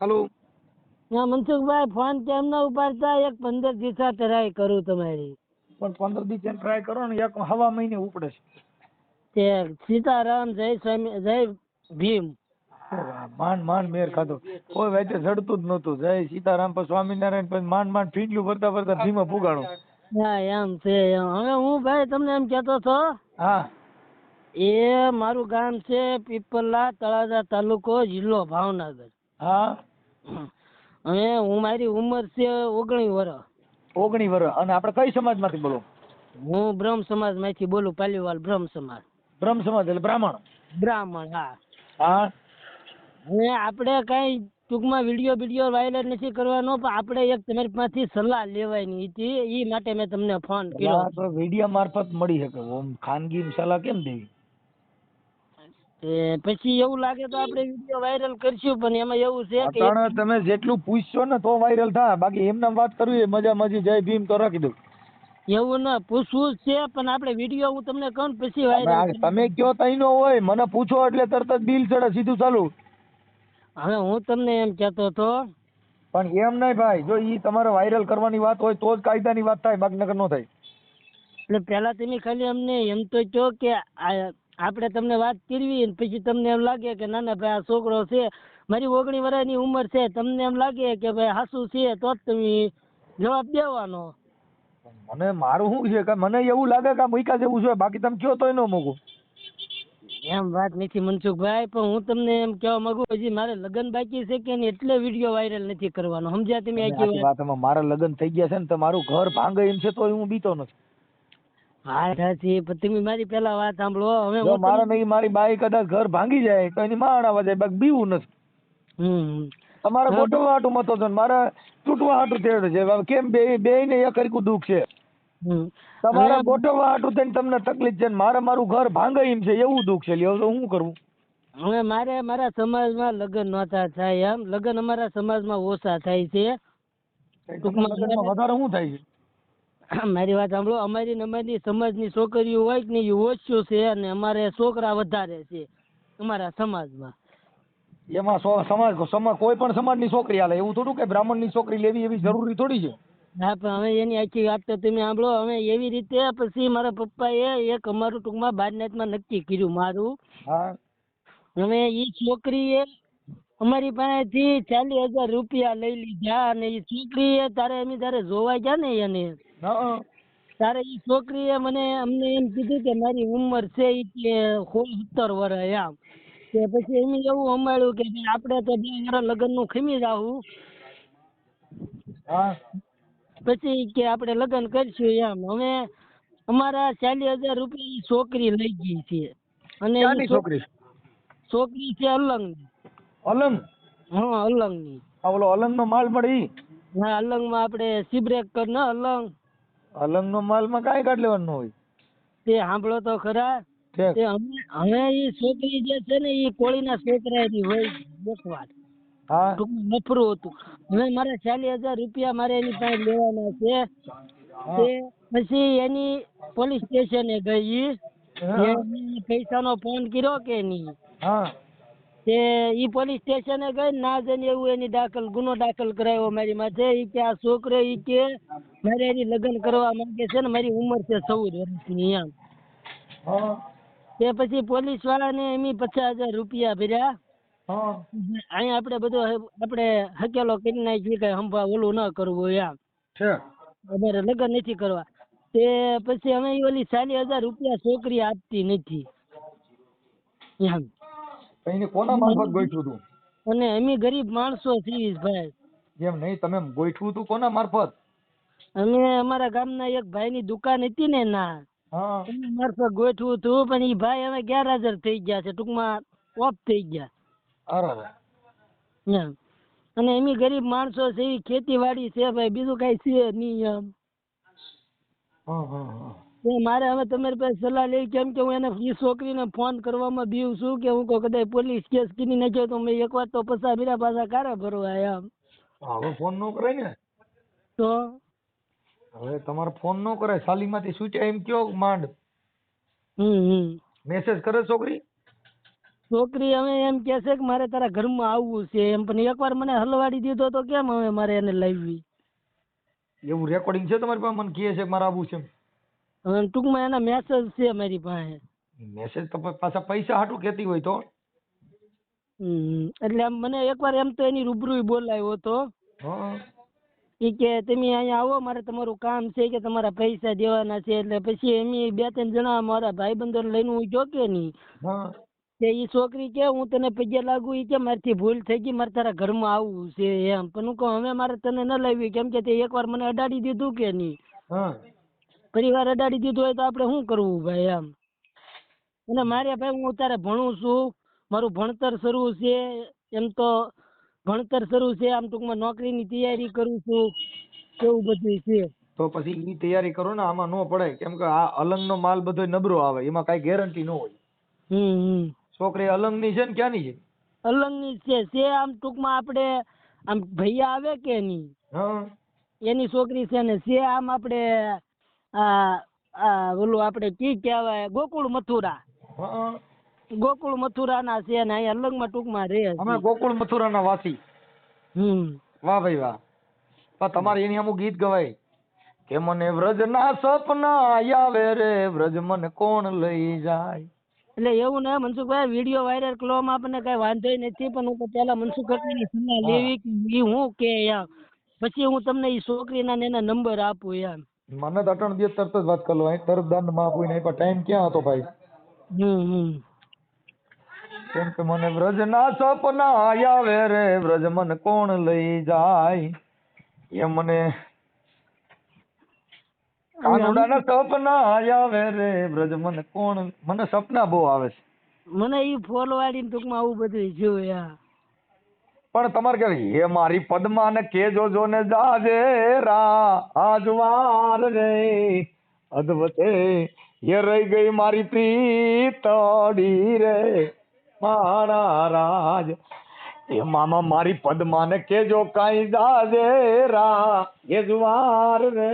હાલો. ના મનસુખભાઈ ફોન કેમ ના ઉપાડતા એક પંદર દિવસા ટ્રાય કરું તમારી. પણ પંદર દિવસ ટ્રાય કરો ને એક હવા મહિને ઉપડે છે. તે સીતારામ જય સ્વામી જય ભીમ. માન માન મેર ખાધો. કોઈ વેચે જડતું જ નહોતું. જય સીતારામ પર સ્વામિનારાયણ પછી માંડ માંડ ફીંડલું ભરતા ભરતા ધીમે પુગાડો હા એમ છે હવે હું ભાઈ તમને એમ કહેતો હતો હા. એ મારું ગામ છે પીપલા તળાજા તાલુકો જિલ્લો ભાવનગર. હા. હવે હું મારી ઉંમર છે ઓગણીસ વર્ષ ઓગણી વર્ષ અને આપણે કઈ સમાજમાંથી બોલો? હું બ્રહ્મ સમાજમાંથી બોલું પાલીવાલ બ્રહ્મ સમાજ. બ્રહ્મ સમાજ એટલે બ્રાહ્મણ? બ્રાહ્મણ હા. હા? અને આપણે કઈ ટૂંકમાં વીડિયો વીડિયો વાયરલ નથી કરવાનો પણ આપણે એક તમારી પાસેથી સલાહ લેવાની હતી. એ માટે મેં તમને ફોન કર્યો. વીડિયો મારફત મળી શકે. ઓમ ખાનગી સલાહ કેમ દેવી? પછી એવું લાગે તો આપણે વીડિયો વાયરલ કરશું પણ એમાં એવું છે કે તમે જેટલું પૂછશો ને તો વાયરલ થાય. બાકી એમને વાત કરવી મજા મજી જય ભીમ તો રાખી દઉં. એવું ના પૂછવું જ છે પણ આપણે વીડિયો હું તમને કહું પછી વાયરલ તમે કયો તઈ નો હોય મને પૂછો એટલે તરત જ બિલ ચડે સીધું ચાલુ. હવે હું તમને એમ કહેતો હતો. પણ એમ નહીં ભાઈ જો ઈ તમારે વાયરલ કરવાની વાત હોય તો જ કાયદાની વાત થાય બાકી નગર નો થાય. એટલે પહેલા તમે ખાલી અમને એમ તો કહો કે આ- આપણે તમને વાત કરવી પછી તમને એમ લાગે કે ના ના ભાઈ આ છોકરો છે મારી ઓગણી વર્ષની ઉંમર છે તમને એમ લાગે કે ભાઈ હાસુ છે તો જ તમે જવાબ દેવાનો. મને મારું શું છે? કે મને એવું લાગે કે આ જેવું છે બાકી તમે કયો તોય ન મૂકું. એમ વાત નથી મનસુખભાઈ પણ હું તમને એમ કહેવા માંગુ હજી મારે લગ્ન બાકી છે કે નહીં એટલે વીડિયો વાયરલ નથી કરવાનો. સમજ્યા તમે આખી વાત? મારા લગ્ન થઈ ગયા છે ને તમારું ઘર ભાંગે એમ છે તો હું બીતો નથી. હા સાચી તમે મારી પેલા વાત સાંભળો હવે જો મારે તમને- નહીં મારી બાઈ કદાચ ઘર ભાંગી જાય તો એની માણ આવવા જાય બાકી બીવું નથી. હમ. હમ. તમારે હા, હાટું મતો છો મારે તૂટવા હાટું તેડ છે કેમ બે બે ને એક હરખું દુઃખ છે. તમારે ગોઠવવા હાટું થઈને તમને તકલીફ છે મારે મારું ઘર ભાંગે એમ છે એવું દુઃખ છે લ્યો તો હું કરવું હવે મારે મારા સમાજમાં લગ્ન નહોતા થાય એમ લગ્ન અમારા સમાજમાં ઓછા થાય છે. ટૂંકમાં વધારે શું થાય છે? મારી વાત સાંભળો અમારી ને અમારી સમાજની છોકરીઓ હોય કે નહીં એ ઓછું છે અને અમારે છોકરા વધારે છે અમારા સમાજમાં. એમાં સમાજ સમાજ કોઈ પણ સમાજની છોકરી હાલે એવું થોડું કે બ્રાહ્મણની છોકરી લેવી એવી જરૂરી થોડી છે? હા પણ હવે એની આખી વાત તો તમે સાંભળો હવે એવી રીતે પછી મારા પપ્પાએ એક અમારું ટૂંકમાં બારનાથમાં નક્કી કર્યું મારું. હા. હવે એ છોકરીએ અમારી પાસેથી ચાલીસ હજાર રૂપિયા લઈ લીધા અને એ છોકરીએ તારે અમે તારે જોવા ગયા ને એને તારે એ છોકરીએ મને અમને એમ કીધું કે મારી ઉંમર છે એટલે સોળ સત્તર વર્ષ એમ. કે પછી એમ એવું અમાળ્યું કે ભાઈ આપણે તો બે વર્ષ લગ્નનું ખમી જાવું હા. પછી કે આપણે લગ્ન કરશું એમ. હવે અમારા ચાલીસ હજાર રૂપિયા છોકરી લઈ ગઈ છે. અને છોકરી? છોકરી છે અલંગ અલંગ? હા અલંગની. આ ઓલો અલંગ નો માલ મળે ઈ? હા અલંગમાં આપણે સિબ્રેક કર ને અલંગ. અલંગ નો માલમાં કાંઈ કાઢ લેવાનું હોય? તે સાંભળો તો ખરા. તે અમે હવે ઈ છોકરી જે છે ને ઈ કોળીના છોકરાની હોય દેખવાડ હા. નફરું હતું. હવે મારે ચાલીસ હજાર રૂપિયા મારે એની પાસે લેવાના છે. તે પછી એની પોલીસ સ્ટેશને ગઈ. પૈસા નો પૈસાનો ફોન કર્યો કે નહીં? હા. તે ઈ પોલીસ સ્ટેશને ગઈ ને ના જઈને એવું એની દાખલ ગુનો દાખલ કરાવ્યો મારી માથે ઈ કે આ છોકરો ઈ કે મારે એની લગ્ન કરવા માંગે છે ને મારી ઉંમર છે ચૌદ વર્ષની એમ. તે પછી પોલીસ વાળાને એમી પચાસ હજાર રૂપિયા ભર્યા. અહીંયા આપણે બધો આપણે હકેલો કરી નાખીએ કઈ હંભા ઓલું ન કરવું એમ. અમારે લગ્ન નથી કરવા. તે પછી અમે ઓલી ચાલીસ હજાર રૂપિયા છોકરી આપતી નથી. એમ. એને કોના મારફત ગોઠવું તું? અને અમે ગરીબ માણસો છીએ ભાઈ. એમ નહીં તમે ગોઠવું તું કોના મારફત? અમે અમારા ગામના એક ભાઈની દુકાન હતી ને ના હા. એના મારફત ગોઠવું તું પણ એ ભાઈ હવે ગેરહાજર થઈ ગયા છે ટૂંકમાં ઓફ થઈ ગયા. અરે એમ. અને એમી ગરીબ માણસો છે એવી ખેતીવાડી છે ભાઈ બીજું કઈ છે નહીં એમ. હા હા હા. મારે હવે તમારી પાસે સલાહ લેવી કેમ કે હું એને એ છોકરીને ફોન કરવામાં બીવ છું કે હું કોઈ કદાચ પોલીસ કેસ કરી નાખ્યો તો મેં એક વાર તો પસા બીરા પાછા કારે ભરવા એમ. હવે ફોન નો કરાય ને? તો? હવે તમારે ફોન નો કરાય. સાલીમાંથી સૂચે એમ કયો માંડ? હમ હમ. મેસેજ કરે છોકરી? છોકરી હવે એમ કે છે કે મારે તારા ઘરમાં આવવું છે એમ. પણ એકવાર મને હલવાડી દીધો તો કેમ હવે મારે એને લાવવી એવું રેકોર્ડિંગ છે તમારી પાસે? મને કહે છે કે મારે આવવું છે હવે ટૂંકમાં એના મેસેજ છે મારી પાસે. મેસેજ તો પાછા પૈસા હાટું કેતી હોય તો. એટલે આમ મને એકવાર એમ તો એની રૂબરૂ બોલાવ્યો હતો. હા. ઈ કે તમે અહીંયા આવો મારે તમારું કામ છે કે તમારા પૈસા દેવાના છે. એટલે પછી એમ બે ત્રણ જણા મારા ભાઈબંધોને લઈને હું જો કે નહીં? તે ઈ છોકરી કે હું તને પગે લાગુ ઈ કે મારથી ભૂલ થઈ ગઈ મારે તારા ઘરમાં આવવું છે એમ. પણ હું કહું હવે મારે તને ન લાવી કેમ કે તે એકવાર મને અડાડી દીધું કે નહીં? હા પરિવાર અડાડી દીધું હોય તો આપણે શું કરવું ભાઈ એમ? અને મારે ભાઈ હું અત્યારે ભણું છું મારું ભણતર શરૂ છે એમ તો ભણતર શરૂ છે આમ ટૂંકમાં નોકરીની તૈયારી કરું છું એવું બધું છે? તો પછી ઈ તૈયારી કરો ને આમાં નો પડાય કેમ કે આ અલંગનો માલ બધો નબળો આવે એમાં કાંઈ ગેરંટી ન હોય. હમ છોકરી અલંગની છે ને ક્યાંની છે? અલંગની છે છે આમ ટૂંકમાં આપણે આમ ભૈયા આવે કે નહીં? હા. એની છોકરી છે ને છે આમ આપણે આ આ ઓલું આપણે કી કહેવાય ગોકુળ મથુરા. ગોકુળ મથુરા ના છે ને અહીંયા અલંગમાં ટૂંકમાં રહે છે. અમે ગોકુળ મથુરાના વાસી. હમ. વાહ ભાઈ વાહ. પણ તમારે એની અમુક ગીત ગવાય. કે મને વ્રજના સપના આવે રે વ્રજ મને કોણ લઈ જાય? એટલે એવું ને મનસુખભાઈ વીડિયો વાયરલ કરવામાં આપણને કઈ વાંધો નથી પણ હું તો પેલા મનસુખ કાકાની સલાહ લેવી કે ઈ હું કે એમ. પછી હું તમને ઈ છોકરીના ને એના નંબર આપું એમ. મને તો અટણ દિવસ તરત જ વાત કરલો અહીં તરત દાનમાં આપું નહીં પણ ટાઈમ ક્યાં હતો ભાઈ? હમ કેમ કે મને વ્રજના સપના આવે રે. વ્રજ મને કોણ લઈ જાય? એ મને કાનુડાના સપના આવે રે. વ્રજ મને કોણ મને સપના બહુ આવે છે. મને ઈ ફોલ વાળી ટૂંકમાં આવું બધું જોયા. યાર પણ તમારે કેવું હે મારી પદમાં ને કેજો જો ને જાજે રા આજવાર રે. અદવતે હે રહી ગઈ મારી પ્રીતડી રે. મારા રાજ, એ મામા મારી પદમાં ને કેજો કાઈ જાજે રા એ જવાર રે.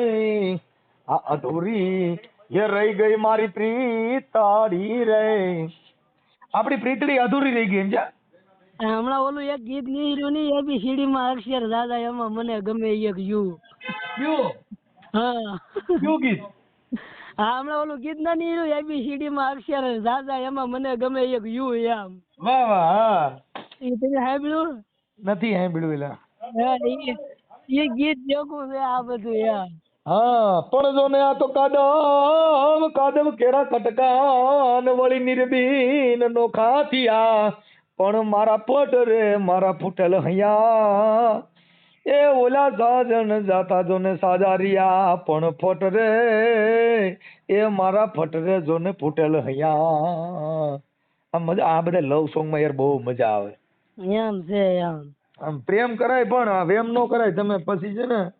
આ અધૂરી એ રહી ગઈ મારી પ્રીતડી રે. આપણી પ્રીતડી અધૂરી રહી ગઈ સમજ્યા આ હમણાં ઓલું એક ગીત નીકળ્યું નહીં એબીસીડી માં અક્ષર દાદા એમાં મને ગમે એક યુ. યુ? હા. યુ ગીત? હા હમણાં ઓલું ગીત ના નીકળ્યું એબીસીડી માં અક્ષર દાદા એમાં મને ગમે એક યુ એમ. વાહ વાહ હા. એ તમે સાંભળ્યું? નથી સાંભળ્યું એલા. હા ઈ ગીત જોખું છે આ બધું યાર હા પણ જો ને આ તો કાદવ કાદવ કેરા કટકાન વળી નિર્બીન નોખા થયા. પણ મારા પટ રે મારા ફૂટેલ હૈયા. એ ઓલા સાજન જાતા જો ને સાજારિયા પણ ફટ રે એ મારા ફટ રે જો ને ફૂટેલ હૈયા. આ મજા આ બધા લવ સોંગમાં યાર બહુ મજા આવે. એમ છે એમ. આમ પ્રેમ કરાય પણ આ વેમ નો કરાય તમે પછી છે ને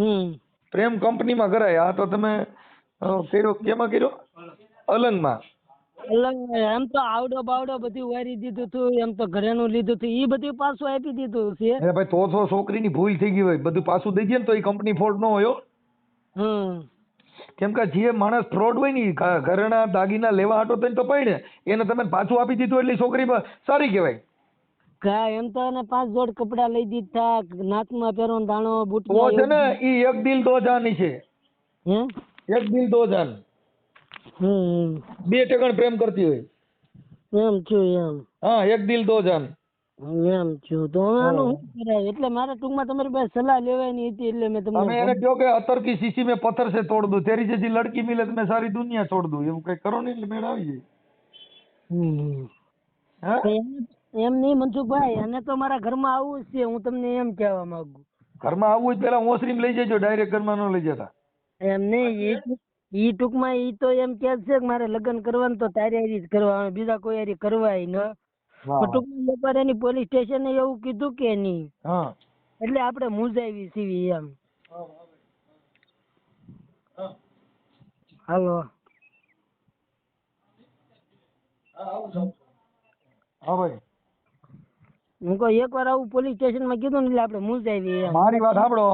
હમ. પ્રેમ કંપનીમાં કરાય. આ તો તમે કર્યો કેમાં કર્યો? અલંગમાં. અલગ એમ તો આવડો બાવડો બધું વારી દીધું હતું એમ તો ઘરેનું લીધું હતું ઈ બધું પાછું આપી દીધું છે. એટલે ભાઈ તો તો છોકરીની ભૂલ થઈ ગઈ હોય બધું પાછું દઈ દે ને તો એ કંપની ફોડ ન હોય હમ. કેમ કે જે માણસ ફ્રોડ હોય ને ઘરેણા દાગીના લેવા હાટો થઈને તો પડે એને તમે પાછું આપી દીધું એટલે છોકરી સારી કહેવાય. કા એમ તો એને પાંચ જોડ કપડા લઈ દીધા નાકમાં પહેરો દાણો તો છે ને ઈ એક દિલ દો જાની છે. હે? એક દિલ દો જાન. હમ બે ટકણ પ્રેમ કરતી હોય એમ છું એમ હા એક દિલ દો જાન એમ છું તો આનું શું કરાય એટલે મારે ટૂંકમાં તમારી પાસે સલાહ લેવાની હતી એટલે મેં તમને તમે એને કહો કે અતર કી શીશી મેં પથ્થર સે તોડ દો તેરી જેસી લડકી મિલે તો મેં સારી દુનિયા છોડ દઉં એવું કઈ કરો ને એટલે મેળ આવી જાય એમ નહીં મનસુખભાઈ અને તો મારા ઘરમાં આવવું જ છે હું તમને એમ કહેવા માંગુ ઘરમાં આવવું જ પેલા ઓસરીમ લઈ જજો ડાયરેક્ટ ઘરમાં ન લઈ જતા એમ નહીં ઈ ટૂંકમાં ઈ તો એમ કે છે કે મારે લગ્ન કરવાનું તો તારી હારી જ કરવા બીજા કોઈ હારી કરવાય ન. ટૂંકમાં એકવાર એની પોલીસ સ્ટેશને એવું કીધું કે નહીં એટલે આપણે મૂંઝાવી સીવી એમ. હાલો. હા ભાઈ. હું કહું એકવાર આવું પોલીસ સ્ટેશનમાં કીધું ને એટલે આપણે મૂંઝાવી મારી વાત સાંભળો.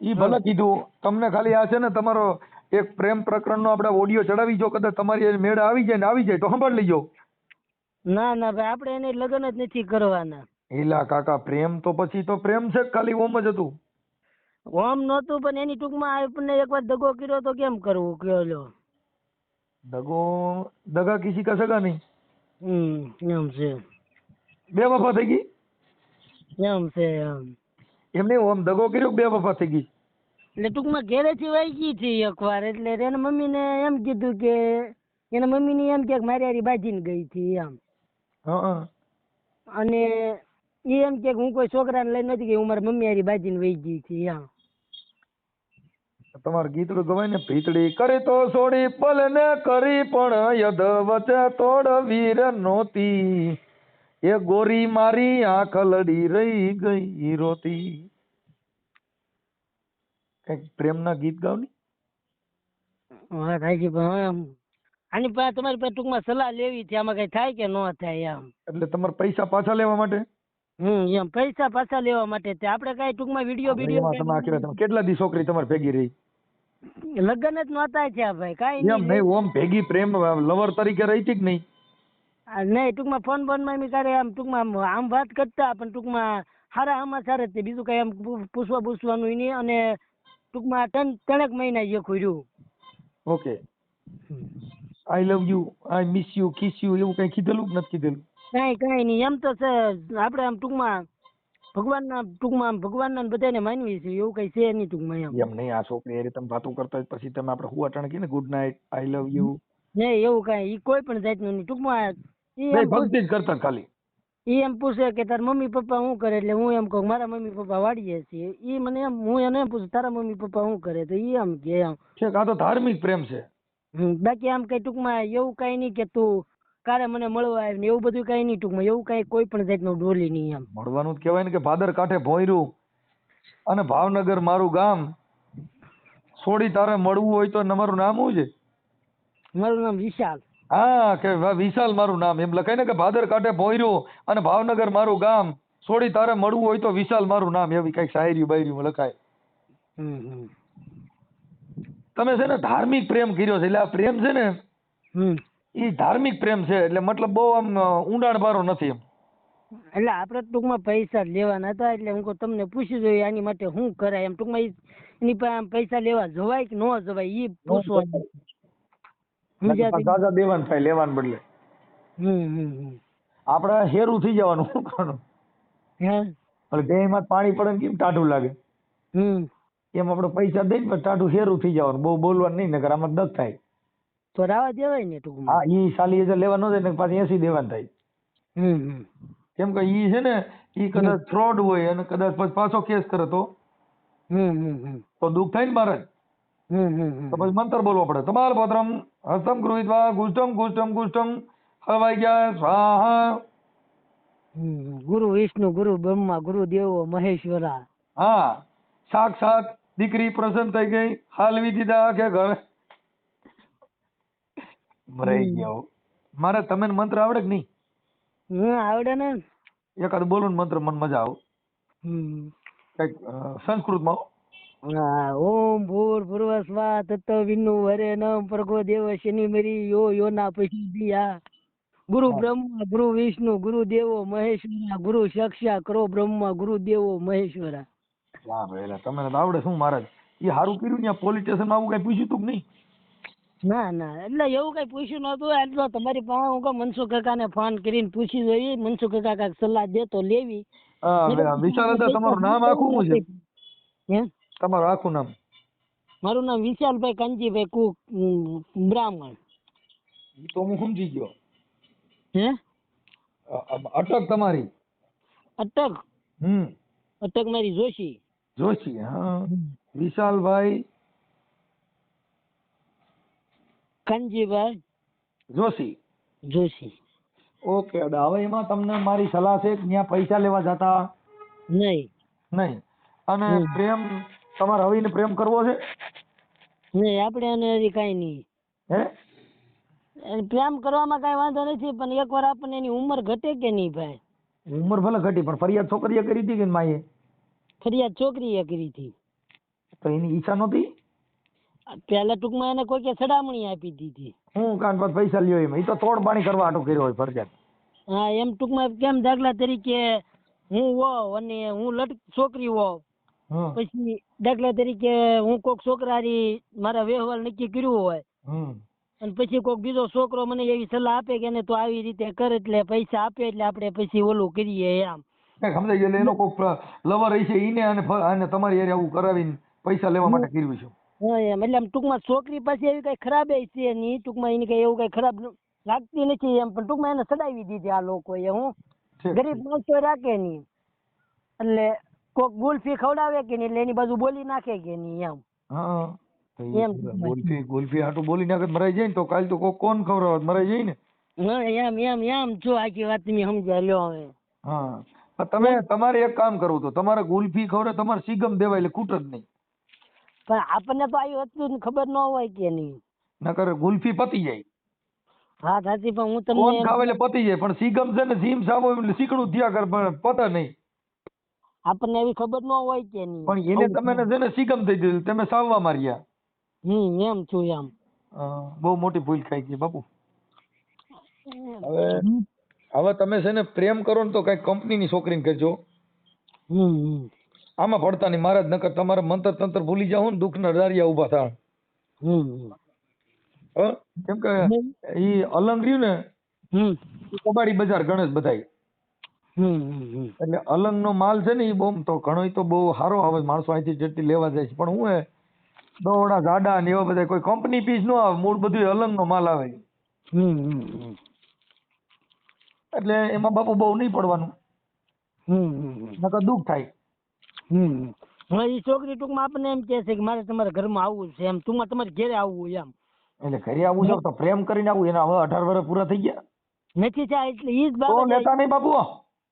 ઈ ભલે કીધું. તમને ખાલી આ છે ને તમારો એક પ્રેમ પ્રકરણનો આપણે ઓડિયો ચડાવી જો કદાચ તમારી મેળા આવી જાય ને આવી જાય તો સાંભળ લેજો. ના ના ભાઈ આપણે એને લગ્ન જ નથી કરવાના. એલા કાકા પ્રેમ તો પછી તો પ્રેમ છે ખાલી ઓમ જ હતું. ઓમ નહોતું પણ એની ટૂંકમાં આપણને એકવાર દગો કર્યો તો કેમ કરવું? કયો લો. દગો દગા કિસી કા સગા નહીં? હમ એમ છે. બે વફા થઈ ગઈ? એમ છે એમ. એમ નહીં ઓમ દગો કર્યો બે વફા થઈ ગઈ? એટલે ટૂંકમાં ઘેરેથી વહી ગઈ હતી એકવાર એટલે એના મમ્મીને એમ કીધું કે એના મમ્મીને એમ કે મારી હારી બાજીને ગઈ હતી એમ. અને એ એમ કે હું કોઈ છોકરાને લઈને નથી ગઈ હું મારી મમ્મી હારી બાજીને વહી ગઈ હતી એમ. તમારું ગીતડું ગવાય ને ભીતડી કરી તો છોડી પલ ને કરી પણ યદ વચ્ચે તોડ વીર નોતી એ ગોરી મારી આંખ લડી રહી ગઈ રોતી. કંઈક પ્રેમના ગીત ગાવની? હા થાય છે પણ હવે આમ આની પાસે તમારી પાસે ટૂંકમાં સલાહ લેવી છે આમાં કઈ થાય કે ન થાય એમ. એટલે તમારે પૈસા પાછા લેવા માટે? હમ એમ પૈસા પાછા લેવા માટે તે આપણે કઈ ટૂંકમાં વીડિયો વીડિયો તમે આખરે તમે કેટલા દી છોકરી તમારે ભેગી રહી? લગ્ન જ નહોતા થયા ભાઈ કાંઈ એમ નહીં. ઓમ ભેગી પ્રેમ લવર તરીકે રહી હતી કે નહીં? નહીં ટૂંકમાં ફોન બોનમાં ક્યારે આમ ટૂંકમાં આમ- વાત કરતા પણ ટૂંકમાં સારા સમાચાર જ તે બીજું કઈ આમ પૂછવા પૂછવાનું નહીં અને ટૂંકમાં ત્રણ ત્રણેક મહિના જે ખોર્યું. Okay. I love you I miss you kiss you એવું કઈ કીધેલું કે નથી કીધેલું? કઈ કઈ નહીં. એમ તો છે આપણે આમ ટૂંકમાં ભગવાનના ટૂંકમાં ના ભગવાનના ને બધાને માનવી છે એવું કઈ છે નહીં ટૂંકમાં એમ. એમ નહીં આ છોકરી એ તમે વાતો કરતા હોય પછી તમે આપણે હુવાટાણે કહીએ ને good night I love you નહીં એવું કઈ કોઈ પણ જાતનું નહીં. ટૂંકમાં ભક્તિ જ કરતા ખાલી. ઈ એમ પૂછે કે તાર મમ્મી પપ્પા શું કરે? એટલે હું એમ કહું મારા મમ્મી પપ્પા વાડીએ છે ઈ મને એમ હું એને એમ પૂછું તારા મમ્મી પપ્પા શું કરે? તો ઈ એમ કે એમ. છે આ તો ધાર્મિક પ્રેમ છે. બાકી આમ કઈ ટૂંકમાં એવું કઈ નહીં કે તું કારે મને મળવા આવ્યો ને એવું બધું કઈ નહીં ટૂંકમાં એવું કઈ કોઈ પણ જાતનું ડોલી નહીં એમ. મળવાનું જ કહેવાય ને કે ભાદર કાંઠે ભોયરું અને ભાવનગર મારું ગામ છોડી તારે મળવું હોય તો તમારું નામ શું છે? મારું નામ વિશાલ. હા કે વિશાલ મારું નામ એમ લખાય ને કે ભાદર કાંઠે ભોયરું અને ભાવનગર મારું ગામ. છોડી તારે મળવું હોય તો વિશાલ મારું નામ એવી કંઈક શાયરી બાયરી લખાય. તમે છે ને ધાર્મિક પ્રેમ કર્યો છે એટલે આ પ્રેમ છે ને એ ધાર્મિક પ્રેમ છે એટલે મતલબ બહુ આમ ઊંડાણ બારો નથી એમ. એટલે આપણે ટૂંકમાં પૈસા લેવાના હતા એટલે હું તમને પૂછી જોઈએ આની માટે શું કરાય એમ. ટૂંકમાં એની પાસે પૈસા લેવા જવાય કે ન જવાય એ સમજ્યા દાદા દેવાન થાય લેવાન બદલે. આપણે હેરું થઈ જવાનું શું કરવાનું એટલે દેહમાં પાણી પડે ને કેમ ટાઢું લાગે? હમ. એમ આપણે પૈસા દઈને પછી ટાઢું હેરું થઈ જવાનું બહુ બોલવાનું નહીં નકર આમાં દગ થાય. તો રાવા દેવાય ને ટૂંકમાં. હા ઈ સાલી હજાર લેવા ન થાય ને પાછી એસી દેવાન થાય. કેમ કે ઈ છે ને ઈ કદાચ ફ્રોડ હોય અને કદાચ પાછો કેસ કરે તો. હમ હમ તો દુઃખ થાય ને હમ તો પછી મંત્ર બોલવો પડે. તમાલ પત્રમ હસ્તમ ગૃહિત્વા ગુષ્ટમ ગુષ્ટમ ગુષ્ટમ હલવાઈ ગયા સ્વાહા. ગુરુ વિષ્ણુ ગુરુ બ્રહ્મા ગુરુ દેવો મહેશ્વરા. હા. સાક્ષાત દીકરી પ્રસન્ન થઈ ગઈ. હાલવી દીધા કે ઘરે. મરાઈ ગયો. મારે તમે મંત્ર આવડે કે નહીં? હમ આવડે ને. એકાદ બોલું ને મંત્ર મને મજા આવે. કંઈક સંસ્કૃતમાં હા ઓમ ભૂર ભૂર્વ સ્વા તત્વ વિનુ વરે નમ પ્રગો દેવ શનિ મરી યો યોના પછી દિયા. ગુરુ બ્રહ્મા ગુરુ વિષ્ણુ ગુરુ દેવો મહેશ્વરા ગુરુ સક્ષા કરો બ્રહ્મા ગુરુ દેવો મહેશ્વરા. વાહ ભાઈ તમે તો આવડે શું મહારાજ? એ સારું કર્યું ત્યાં પોલીસ સ્ટેશનમાં આવું કઈ પૂછ્યું તું નહીં? ના ના એટલે એવું કઈ પૂછ્યું નતું એટલે તમારી પાસે હું મનસુખ કાકાને ફોન કરીને પૂછી જોઈએ. મનસુખ કાકા સલાહ દે તો લેવી. વિશાલ તમારું નામ આખું શું છે? તમારું આખું નામ? મારું નામ વિશાલભાઈ કાનજીભાઈ કુક બ્રાહ્મણ. તો હું સમજી ગયો. હે? અટક તમારી. અટક? હમ. અટક મારી જોશી. જોશી હા. વિશાલભાઈ. કાનજીભાઈ જોશી. જોશી. ઓકે હવે એમાં તમને મારી સલાહ છે કે ત્યાં પૈસા લેવા જતા? નહીં. નહીં. અને પ્રેમ તમારે હવીને પ્રેમ કરવો છે? નહીં આપણે એને હજી કાંઈ નહીં. હે? પ્રેમ કરવામાં કાંઈ વાંધો નથી પણ એકવાર આપણને એની ઉંમર ઘટે કે નહીં ભાઈ? ઉંમર ભલે ઘટી પણ ફરિયાદ છોકરીએ કરી હતી કે માએ ફરિયાદ છોકરીએ કરી હતી. તો એની ઈચ્છા નહોતી? પહેલા ટૂંકમાં એને કોઈ કે સડામણી આપી દીધી. હું કાન પર પૈસા લ્યો એમ. એ તો તોડ પાણી કરવા હાટું કર્યો હોય ફરજિયાત. હા એમ ટૂંકમાં કેમ દાખલા તરીકે હું હોવ અને હું લટ છોકરી હોવ પછી દાખલા તરીકે હું કોક છોકરાની મારા વ્યવહાર નક્કી કર્યું હોય અને પછી કોક બીજો છોકરો મને એવી સલાહ આપે કે એને તો આવી રીતે કર એટલે પૈસા આપે એટલે આપણે પછી ઓલું કરીએ સમજાઈ ગયું એટલે એનો કોક લવર હશે ઈને અને અને તમારી હારે આવું કરાવીને પૈસા લેવા માટે કર્યું છે. હા એમ. એટલે આમ ટૂંકમાં છોકરી પાસે એવી કઈ ખરાબ છે નહીં ટૂંકમાં એની કઈ એવું કઈ ખરાબ લાગતી નથી એમ પણ ટૂંકમાં એને સડાવી દીધી આ લોકોએ હું. ગરીબ માણસો રાખે નહીં. એટલે કોક ગુલ્ફી ખવડાવે કે નહીં એટલે એની બાજુ બોલી નાખે કે નહીં એમ. હા એમ. ગુલ્ફી ગુલ્ફી હાટું બોલી નાખે મરાઈ જાય ને તો કાલ તો કોક કોણ ખવડાવે મરાઈ જાય ને. હા એમ એમ એમ જો આખી વાત તમે સમજાય લ્યો હવે. હા તમે તમારે એક કામ કરવું તો તમારે ગુલ્ફી ખવડે તમારે સિગમ દેવાય એટલે કૂટ જ નહીં. પણ આપણને તો આવી વસ્તુ ખબર ન હોય કે નહીં. નકર ગુલ્ફી પતી જાય. હા સાચી પણ હું કોણ તમને ખાવે એટલે પતી જાય પણ સિગમ છે ને સીમ સાબો એટલે સીકડું થયા કર પણ પતે નહીં. આપણને એવી ખબર ન હોય કે નહીં પણ એને તમે ને છે. ને થઈ ગયું તમે સાવવા માર્યા. હમ એમ છું એમ. બહુ મોટી ભૂલ ખાઈ ગઈ બાપુ. હવે હવે તમે છે ને પ્રેમ કરો ને તો કઈ કંપનીની છોકરીને કરજો હમ આમાં પડતા નહીં. મારા જ નકર તમારે મંતર તંત્ર ભૂલી જાવ ને દુઃખના દારિયા ઊભા થાય હમ? કેમ કે ઈ અલંગ રહ્યું ને હમ. કબાડી બજાર ગણેશ બધાય. એટલે અલંગ નો માલ છે ને એ બહુ તો ઘણો તો બહુ સારો આવે માણસો અહીંથી જેટલી લેવા જાય છે. પણ હું દોડા જાડા ને એવા બધા કોઈ કંપની પીસ નો આવે મૂળ બધું અલંગ નો માલ આવે. એટલે એમાં બાપુ બહુ નહીં પડવાનું. નકર દુઃખ થાય. હમ હવે એ છોકરી ટૂંકમાં આપણને એમ કહે છે કે મારે તમારા ઘરમાં આવવું છે એમ. ટૂંકમાં તમારે ઘેરે આવવું એમ. એટલે ઘરે આવું છે તો પ્રેમ કરીને આવું એના હવે અઢાર વર્ષ પૂરા થઈ ગયા. નથી થાય એટલે એ જ બાબત લેતા નહીં બાપુ?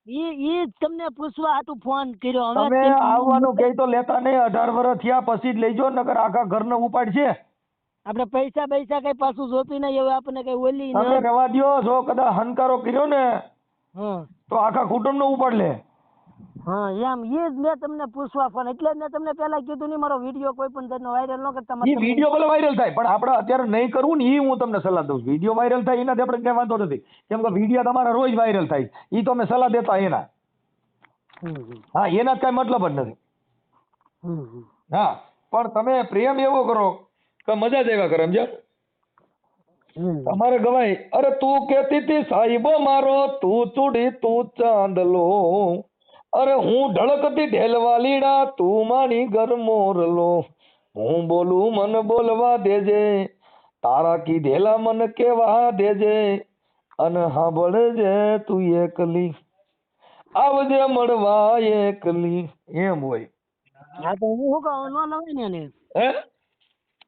જ તમને પૂછવા હાટુ ફોન કર્યો. તમે આવવાનું કહે તો લેતા નહીં. અઢાર વર્ષ થયા પછી જ લેજો નકર આખા ઘરનો ઉપાડ છે આપણે પૈસા પૈસા કઈ પાછું જોતું નહીં. હવે આપણને કઈ ઓલી તમે રવા દ્યો. જો કદાચ હનકારો કર્યો ને તો આખા કુટુંબ નો ઉપાડ લે હા એમ એ જ મેં તમને પૂછવા ફોન એટલે મેં તમને પહેલા કીધું નહીં મારો વીડિયો કોઈ પણ જાતનો વાયરલ ન કરતા એ વીડિયો ભલે વાયરલ થાય પણ આપણે અત્યારે નહીં કરવું ને એ હું તમને સલાહ દઉં છું. વીડિયો વાયરલ થાય એનાથી આપણે કઈ વાંધો નથી. કેમ કે વીડિયો તમારા રોજ વાયરલ થાય. એ તો અમે સલાહ દેતા એના. હા એના જ કઈ મતલબ જ નથી. હા પણ તમે પ્રેમ એવો કરો કે મજા જ એવા કરે સમજ્યા? તમારે ગવાય અરે તું કેતી તી સાહેબો મારો તું ચૂડી તું ચાંદલો. અરે હું ઢળકતી ઢેલવાલીડા તું મારી ઘર મોરલો. હું બોલું મન બોલવા દેજે તારા કીધેલા મન કેવા દેજે અને સાંભળજે તું એકલી. આવજે મળવા એકલી. એમ હોય. હા તો હું શું કહું? ન લવાય ને હે?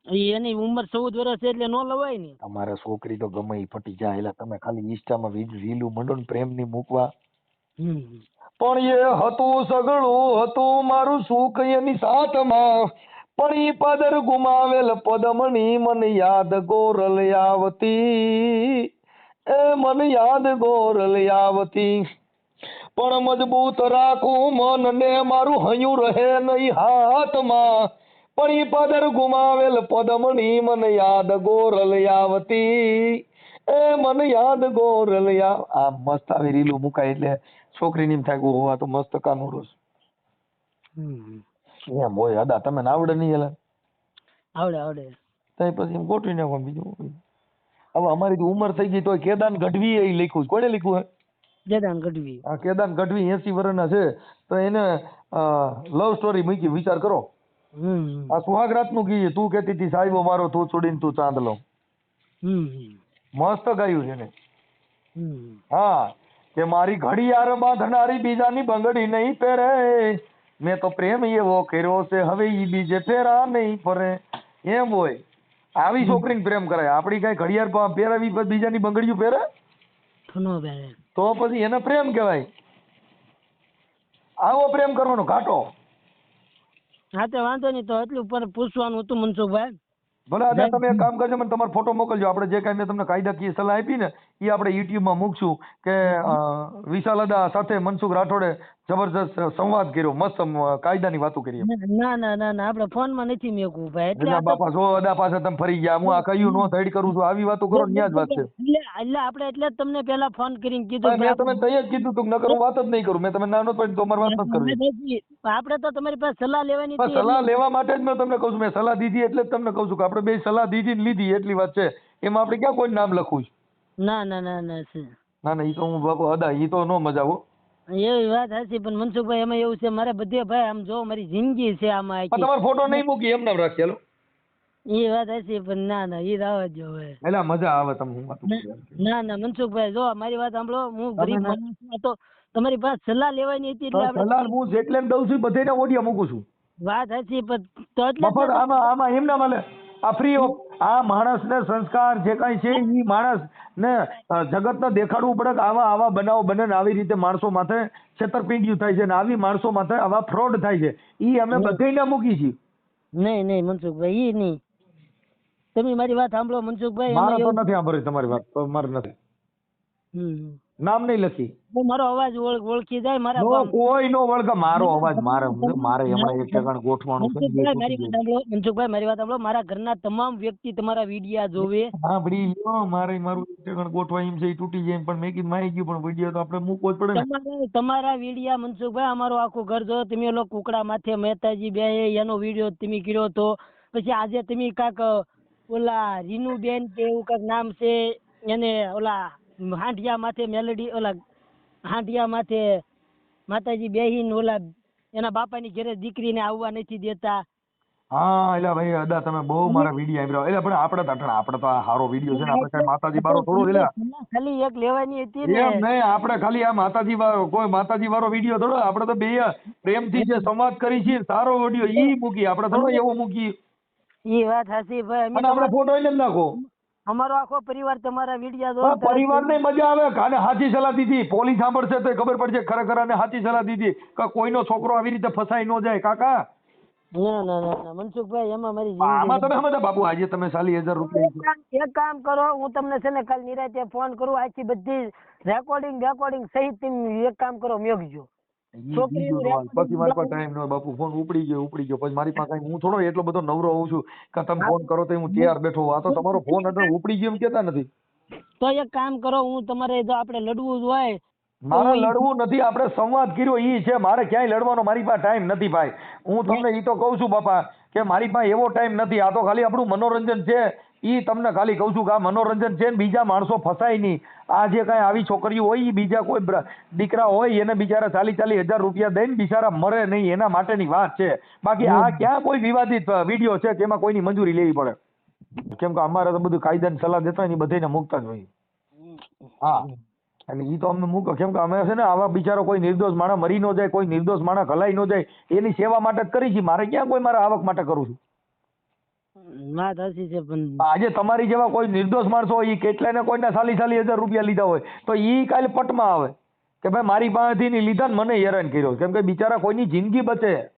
એની ઉંમર ચૌદ વર્ષ છે એટલે નો લવાય ને. તમારે છોકરી તો ગમે એ ફટી જાય એટલે તમે ખાલી ઇન્સ્ટામાં રીલું મંડો ને પ્રેમની મૂકવા. પણ એ હતું સગળું, હતું મારું સુખ, એની સાથમાં. પણ ઈ પાદર ગુમાવેલ પદમણી મન યાદ ગોરલ આવતી. એ મન યાદ ગોરલ આવતી. પણ મજબૂત રાખું મન ને મારું હયું રહે નહીં હાથમાં. પણ ઈ પાદર ગુમાવેલ પદમણી મન યાદ ગોરલ આવતી. એ મન યાદ ગોરલ આ મસ્ત આવી રીલું મુકાય એટલે છોકરીને એમ થાય કે ઓહો આ તો મસ્ત કાનુડો છે. એમ હોય અદા તમે આવડે નહીં એલા? આવડે આવડે. તો પછી એમ ગોઠવી નાખો બીજું હવે અમારી ઉંમર થઈ ગઈ તો કેદાન ગઢવી એ લખ્યું. કોણે લખ્યું હે કેદાન ગઢવી. આ કેદાન ગઢવી એસી વર્ષના છે. તો એને લવ સ્ટોરી મૂકી વિચાર કરો. આ સુહાગરાતનું ગીત તું કેતી હતી સાહેબો મારો તું છોડીને તું ચાંદલો. હમ મસ્ત ગાયું છે ને હા. કે મારી ઘડિયાળ બાંધનારી બીજાની બંગડી નહીં પહેરે. મેં તો પ્રેમ એવો કર્યો છે હવે ઈ બીજે ફેરા નહીં ફરે. એમ હોય. આવી છોકરીને પ્રેમ કરાય. આપણી કઈ ઘડિયાળ પહેરાવી બીજાની બંગડીઓ પહેરે? તો પછી એને પ્રેમ કહેવાય. આવો પ્રેમ કરવાનો ઘાટો. હા તો વાંધો નહીં. તો એટલું પર પૂછવાનું હતું મનસુખભાઈ. ભલે આજે તમે એક કામ કરજો મને તમારો ફોટો મોકલજો. આપણે જે કાંઈ મેં તમને કાયદાકીય સલાહ આપી ને એ આપણે યુટ્યુબમાં મૂકશું કે અ, વિશાલ અદા સાથે મનસુખ રાઠોડે જબરજસ્ત સંવાદ કર્યો મસ્ત કાયદાની વાતો કરી ના ના ના ના આપણે ફોનમાં નથી મેકવું ભાઈ. એટલે બાપા જો અદા પાસે તમે ફરી ગયા હું આ કહ્યું નો થઈડ કરું છું આવી વાતો કરો ન્યાજ વાત છે. એટલે એટલે આપણે એટલે તમને પહેલા ફોન કરીને કીધું મેં તમે તૈયાર કીધું તું નકર હું વાત જ નહીં કરું મેં તમે નાનો પણ તો મારી વાત નથી કરવી. આપણે તો તમારી પાસે સલાહ લેવાની હતી સલાહ લેવા માટે જ મેં તમને કહું છું મેં સલાહ દીધી એટલે જ તમને કહું છું કે આપણે બે સલાહ દીધી ને લીધી એટલી વાત છે. એમાં આપણે ક્યાં કોઈ નામ લખું છું? ના ના ના ના છે. ના ના ઈ તો હું બાપુ અદા ઈ તો નો મજા આવો એવી વાત સાચી પણ મનસુખભાઈ એમાં એવું છે મારે બધે ભાઈ આમ જો મારી જિંદગી છે આમાં આખી તમારો ફોટો નહીં મૂકી એમ નામ રાખેલો એ વાત સાચી પણ ના ના એ રાવ જ હવે એટલે મજા આવે તમને હું વાતું કરું. ના ના મનસુખભાઈ જો મારી વાત સાંભળો હું ગરીબ ના- માણસ છું. આ તો તમારી પાસે સલાહ લેવાની હતી એટલે તો આપણે સલાહ હું જેટલે દઉં છું બધેને ઓડિયા મૂકું છું વાત સાચી પણ તો એટલે જ મફત આમાં આમાં એમ ના મળે આ ફ્રી ઓફ આ માણસને સંસ્કાર જે કાંઈ છે એ માણસને જગતને દેખાડવું પડે કે આવા આવા બનાવો બને ને આવી રીતે માણસો માથે છેતરપિંડિયું થાય છે ને આવી માણસો માથે આવા ફ્રોડ થાય છે. ઈ અમે બધાયને મૂકી છીએ. નહીં નહીં મનસુખભાઈ એ નહીં. તમે મારી વાત સાંભળો મનસુખભાઈ મારે તો નથી સાંભળવી તમારી વાત મારે નથી. હમ. નામ નહીં લખી. મારો અવાજ ઓળખી જાય મારા કોઈ નો વળગે મારો અવાજ મારે મારે હમણાં એક ઠેકાણે ગોઠવાનું છે મનસુખભાઈ મારી વાત સાંભળો મારી ઘરના તમામ વ્યક્તિ તમારા વિડિયા જોવે. સાંભળી લ્યો મારે મારું એક ઠેકાણે ગોઠવા એમ છે એ તૂટી જાય પણ મેં કીધું મારી ગયું પણ વીડિયો તો આપણે મૂકવો જ પડે તમારા તમારા વિડિયા મનસુખભાઈ અમારું આખું ઘર જો તમે લોકો કુકડા માથે મહેતાજી બે એનો વિડિયો તમે કર્યો તો. પછી આજે તમે કાક ઓલા રીનુબેન કે એવું કાક નામ છે એને ઓલા હાંડિયા માથે મેલડી ઓલા હાંડિયા માથે માતાજી બેહીન ઓલા એના બાપાની ઘરે દીકરીને આવવા નથી દેતા. હા એટલે ભાઈ અદા તમે બહુ મારા વીડિયો આવ્યા એટલે પણ આપણે તો અટણ આપણે તો આ હારો વીડિયો છે ને આપણે કઈ માતાજી બારો થોડો એટલે ખાલી એક લેવાની હતી ને. એમ નહીં આપણે ખાલી આ માતાજી વાળો કોઈ માતાજી વાળો વીડિયો થોડો આપણે તો બે પ્રેમથી જે સંવાદ કરી છે સારો વીડિયો ઈ મૂકી આપણે થોડો એવો મૂકી. ઈ વાત હાસી ભાઈ અને આપણે ફોટો એને નાખો. અમારો આખો પરિવાર તમારા વિડિયા જો પરિવારને મજા આવે. કાને સાચી સલાહ દીધી? પોલીસ સાંભળશે તો ખબર પડશે ખરેખર આને સાચી સલાહ દીધી. કે કોઈનો છોકરો આવી રીતે ફસાઈ ન જાય કાકા? ના ના ના ના. મનસુખભાઈ એમાં મારી આમાં તમે સમજ્યા બાપુ આજે તમે સાલી હજાર રૂપિયા એક કામ- કરો. હું તમને છે ને કાલ નિરાતે ફોન કરું. આખી બધી રેકોર્ડિંગ રેકોર્ડિંગ સહિત એક કામ કરો મેકજો ઈ છોકરીનું બીજું સવાલ. પછી મારી પાસે ટાઈમ ન હોય બાપુ ફોન ઉપડી ગયો ઉપડી ગયો. પછી મારી પાસે હું થોડો એટલો બધો નવરો હોઉં છું કે તમે ફોન કરો તો હું તૈયાર બેઠો આ તો તમારો ફોન હતો ઉપડી ગયો એમ કહેતા નથી. તો એક કામ કરો હું તમારે જો આપણે લડવું જ હોય મારે લડવું નથી આપણે સંવાદ કર્યો ઈ છે. મારે ક્યાંય લડવાનો મારી પાસે ટાઈમ નથી ભાઈ. હું તમને ઈ તો કહું છું બાપા કે મારી પાસે એવો ટાઈમ નથી. આ તો ખાલી આપણું મનોરંજન છે. ઈ તમને ખાલી કહું છું કે આ મનોરંજન છે ને બીજા માણસો ફસાય નહીં. આ જે કાંઈ આવી છોકરીઓ હોય એ બીજા કોઈ દીકરા હોય એને બિચારા ચાલી ચાલી હજાર રૂપિયા દઈને બિચારા મરે નહીં એના માટેની વાત છે. બાકી આ ક્યાં કોઈ વિવાદિત વીડિયો છે કે એમાં કોઈની મંજૂરી લેવી પડે? કેમ કે અમારે તો બધું કાયદાની સલાહ દેતા હોય ને બધાને મૂકતા જ હોય. હા. એટલે એ તો અમે મૂકો. કેમ કે અમે છે ને આવા બિચારો કોઈ નિર્દોષ માણસ મરી ન જાય કોઈ નિર્દોષ માણસ ઘલાઈ ન જાય એની સેવા માટે જ કરી છે મારે ક્યાં કોઈ મારા આવક માટે કરું છું? વાત સાચી છે, પણ આજે તમારી જેવા કોઈ નિર્દોષ માણસો હોય, ઈ કેટલાયને કોઈના સાલી સાલી હજાર રૂપિયા લીધા હોય, તો એ કાલે પટમાં આવે કે ભાઈ મારી પાસેથી ની લીધા ને મને હેરાન કર્યો કેમ કે બિચારા કોઈની જિંદગી બચે.